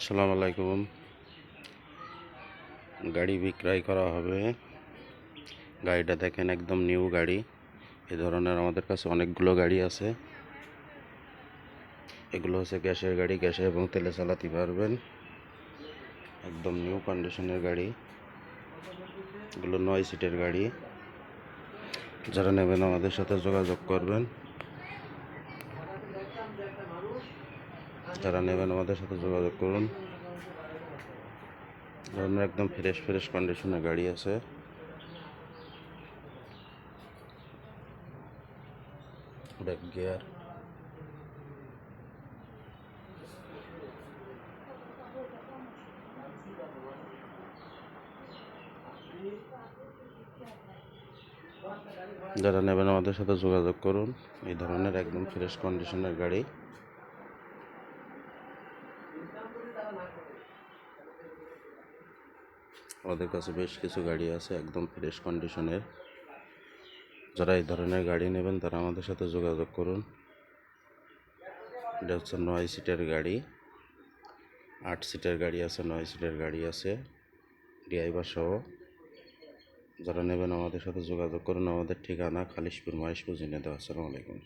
আসসালামু আলাইকুম। গাড়ি বিক্রয় করা হবে। গাড়িটা দেখেন একদম নিউ গাড়ি। এ ধরনের আমাদের কাছে অনেকগুলো গাড়ি আছে। এগুলো হচ্ছে গ্যাসের গাড়ি, গ্যাসে এবং তেলে চালাতে পারবেন। একদম নিউ কন্ডিশনের গাড়ি। এগুলো নয় সিটের গাড়ি। যারা নেবেন আমাদের সাথে যোগাযোগ করবেন। যারা নেবেন আমাদের সাথে যোগাযোগ করুন। ধরনের একদম ফ্রেশ ফ্রেশ কন্ডিশনের গাড়ি আছে। Back gear. যারা নেবেন আমাদের সাথে যোগাযোগ করুন। এই ধরনের একদম ফ্রেশ কন্ডিশনের গাড়ি। আমাদের কাছে বেশ কিছু গাড়ি আছে, একদম ফ্রেশ কন্ডিশনের যারা এই ধরনের গাড়ি নেবেন, তারা আমাদের সাথে যোগাযোগ করুন। এটা হচ্ছে নয় সিটের গাড়ি। আট সিটের গাড়ি আছে, নয় সিটের গাড়ি আছে ড্রাইভার সহ। যারা নেবেন, আমাদের সাথে যোগাযোগ করুন। আমাদের ঠিকানা খালিশপুর, মহেশপুর জিনে দেওয়া আসসালামু আলাইকুম।